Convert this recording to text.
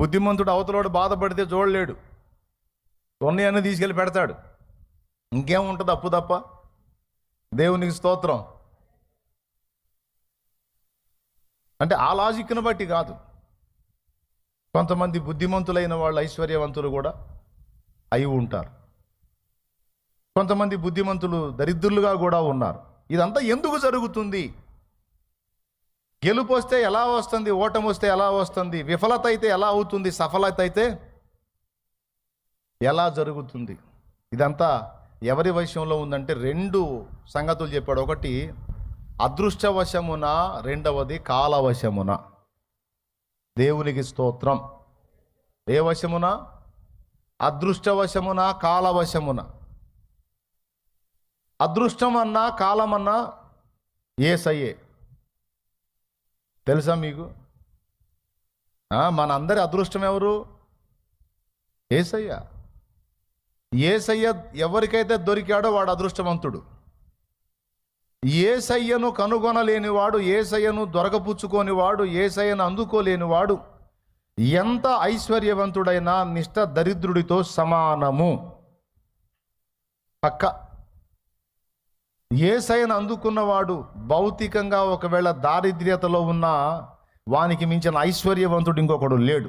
బుద్ధిమంతుడు అవతలోడు బాధపడితే చూడలేడు. ఉన్నాయన్నీ తీసుకెళ్ళి పెడతాడు. ఇంకేముంటుంది అప్పు తప్ప? దేవునికి స్తోత్రం. అంటే ఆ లాజిక్ను బట్టి కాదు. కొంతమంది బుద్ధిమంతులైన వాళ్ళు ఐశ్వర్యవంతులు కూడా అయి ఉంటారు. కొంతమంది బుద్ధిమంతులు దరిద్రులుగా కూడా ఉన్నారు. ఇదంతా ఎందుకు జరుగుతుంది? గెలుపు వస్తే ఎలా వస్తుంది ఓటమి వస్తే ఎలా వస్తుంది విఫలత అయితే ఎలా అవుతుంది సఫలత అయితే ఎలా జరుగుతుంది? ఇదంతా ఎవరి వశంలో ఉందంటే రెండు సంగతులు చెప్పాడు. ఒకటి అదృష్టవశమున రెండవది కాలవశమున. దేవునికి స్తోత్రం. ఏ వశమున? అదృష్టవశమున కాలవశమున. అదృష్టమన్నా కాలమన్నా ఏసయ్యే. తెలుసా మీకు? మన మనందరి అదృష్టం ఎవరు? ఏసయ్య. ఏసయ్య ఎవరికైతే దొరికాడో వాడు అదృష్టవంతుడు. ఏసయ్యను కనుగొనలేనివాడు ఏసయ్యను దొరకపుచ్చుకోనివాడు ఏసయ్యను అందుకోలేనివాడు ఎంత ఐశ్వర్యవంతుడైనా నిష్ట దరిద్రుడితో సమానము. పక్క. ఏసైను అందుకున్నవాడు భౌతికంగా ఒకవేళ దారిద్ర్యతలో ఉన్న వానికి మించిన ఐశ్వర్యవంతుడు ఇంకొకడు లేడు.